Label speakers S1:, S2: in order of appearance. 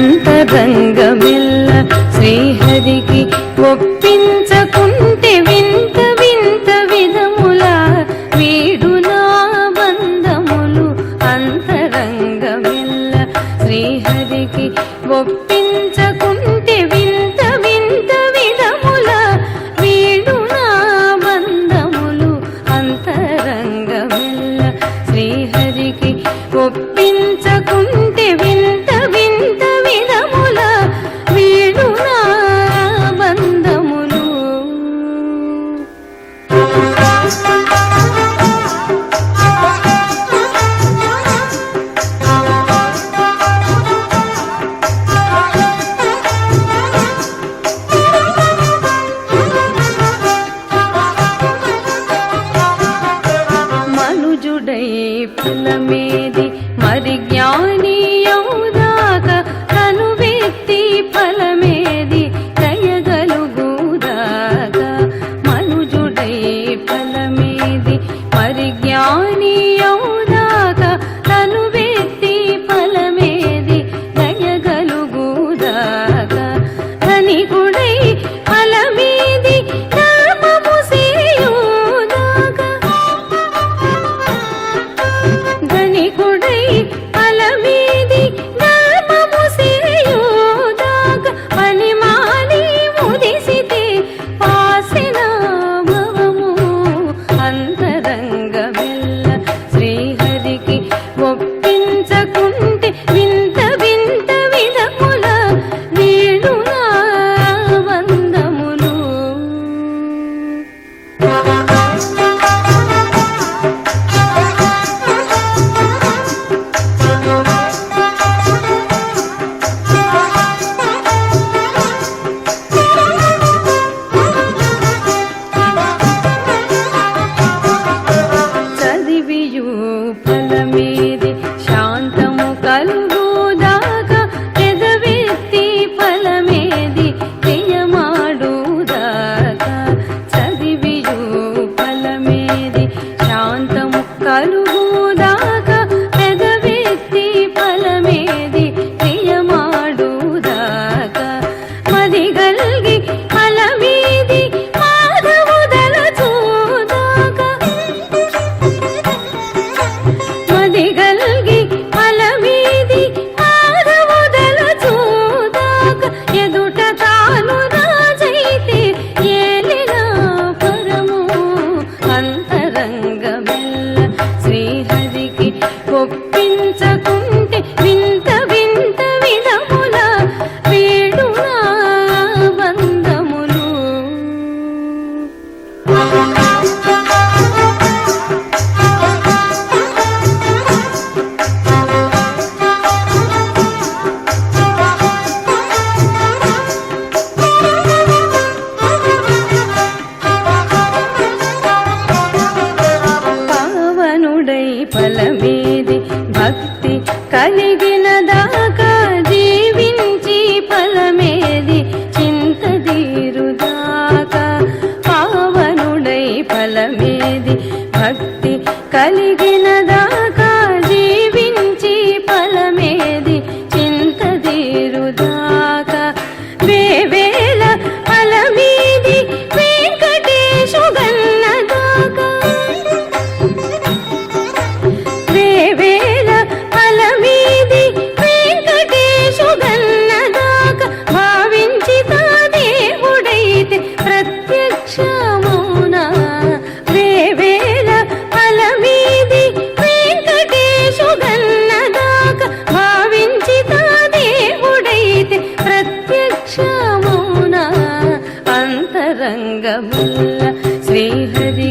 S1: అంతరంగమిల్ల శ్రీహరికి ఒప్పించకుంటే వింత వింత విధముల వీడు నా బంధములు అంతరంగమిల్ల శ్రీహరికి ఒప్పి குலமேதி மதங்கமில்லை 不到。ఫలమేది భక్తి కలిగిన దాకా జీవించి ఫలమేది చింత తీరుదాకా పావనుడై ఫలమేది భక్తి కలిగిన దాకా రంగముల్ల శ్రీహరి